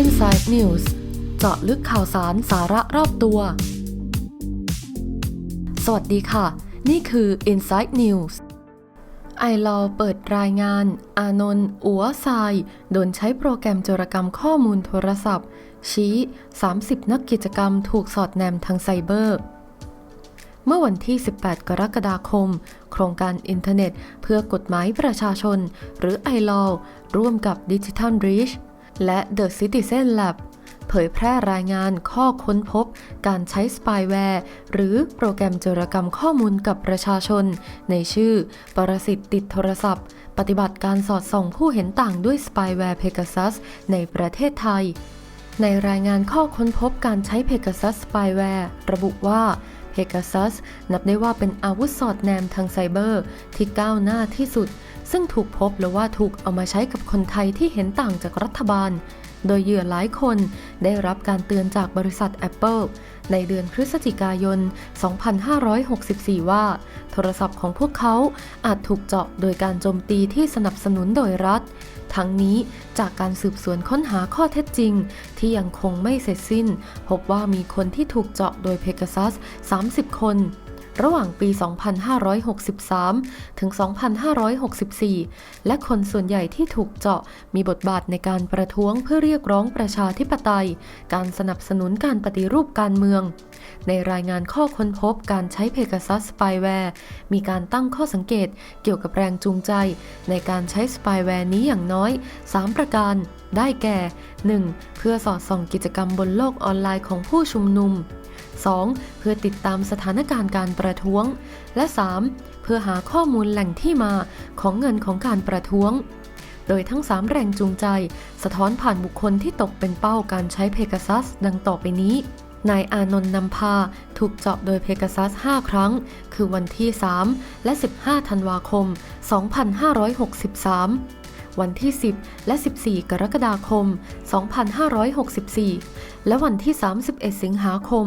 Inside News เจาะลึกข่าวสารสาระรอบตัว สวัสดีค่ะ นี่คือ Inside News ไอลอเปิดรายงาน อานนท์อัวทราย โดนใช้โปรแกรมโจรกรรมข้อมูลโทรศัพท์ ชี้ 30 นักกิจกรรมถูกสอดแนมทางไซเบอร์ เมื่อวันที่ 18 กรกฎาคม โครงการอินเทอร์เน็ต เพื่อกฎหมายประชาชน หรือ i l a w ร่วมกับ Digital Reach และ The Citizen Lab เผยแพร่รายงานข้อค้นพบ การใช้สปายแวร์ หรือโปรแกรมโจรกรรมข้อมูลกับประชาชน ในชื่อ ปรสิตติดโทรศัพท์ ปฏิบัติการสอดส่องผู้เห็นต่างด้วยสปายแวร์เพก a ซัสในประเทศไทย ในรายงานข้อค้นพบการใช้ Pegasus Spyware ระบุว่า Pegasus นับได้ว่าเป็นอาวุธสอดแนมทางไซเบอร์ ที่ก้าวหน้าที่สุด ซึ่งถูกพบหรือว่าถูกเอามาใช้กับคนไทยที่เห็นต่างจากรัฐบาล โดยเหยื่อหลายคนได้รับการเตือนจากบริษัท Apple ในเดือนพฤศจิกายน 2564 ว่า โทรศัพท์ของพวกเขาอาจถูกเจาะโดยการโจมตีที่สนับสนุนโดยรัฐ ทั้งนี้จากการสืบสวนค้นหาข้อเท็จจริง ที่ยังคงไม่เสร็จสิ้น พบว่ามีคนที่ถูกเจาะโดยเพก a ซัส 30 คนระหว่างปี 2563 ถึง 2564 และคนส่วนใหญ่ที่ถูกเจาะมีบทบาทในการประท้วงเพื่อเรียกร้องประชาธิปไตย การสนับสนุนการปฏิรูปการเมือง ในรายงานข้อค้นพบการใช้ Pegasus Spyware มีการตั้งข้อสังเกตเกี่ยวกับแรงจูงใจ ในการใช้ Spyware นี้อย่างน้อย 3 ประการ ได้แก่ 1. เพื่อสอดส่องกิจกรรมบนโลกออนไลน์ของผู้ชุมนุม 2. เพื่อติดตามสถานการณ์การประท้วง และ 3. เพื่อหาข้อมูลแหล่งที่มาของเงินของการประท้วงโดยทั้ง 3 แรงจูงใจ สะท้อนผ่านบุคคลที่ตกเป็นเป้าการใช้เพก a ซัสดังต่อไปนี้ นายอานนท์นำพา ถูกเจาะโดยเพกาซัส 5 ครั้ง คือวันที่ 3 และ 15 ธันวาคม 2563 วันที่ 10 และ 14 กรกฎาคม 2564 และวันที่ 31 สิงหาคม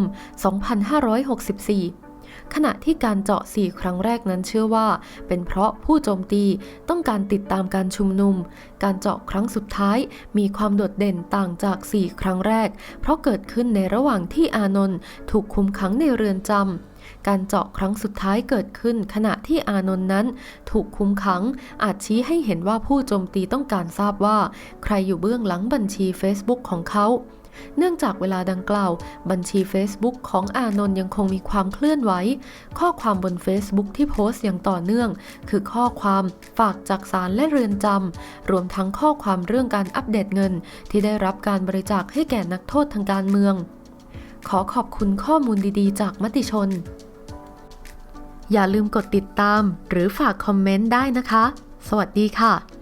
2564 ขณะที่การเจาะ 4 ครั้งแรกนั้นเชื่อว่า เป็นเพราะผู้โจมตีต้องการติดตามการชุมนุม การเจาะครั้งสุดท้าย มีความโดดเด่นต่างจาก 4 ครั้งแรก เพราะเกิดขึ้นในระหว่างที่อานนท์ถูกคุมขังในเรือนจำ การเจาะครั้งสุดท้ายเกิดขึ้นขณะที่อานนท์นั้น ถูกคุมขัง อาจชี้ให้เห็นว่าผู้โจมตีต้องการทราบว่า ใครอยู่เบื้องหลังบัญชี Facebook ของเขาเนื่องจากเวลาดังกล่าว บัญชี Facebook ของอานนท์ยังคงมีความเคลื่อนไหว ข้อความบน Facebook ที่โพสต์อย่างต่อเนื่อง คือข้อความฝากจากศาลและเรือนจำ รวมทั้งข้อความเรื่องการอัปเดตเงิน ที่ได้รับการบริจาคให้แก่นักโทษทางการเมือง อขอบคุณข้อมูลดีๆ จากมติชน อย่าลืมกดติดตามหรือฝากคอมเมนต์ได้นะคะ สวัสดีค่ะ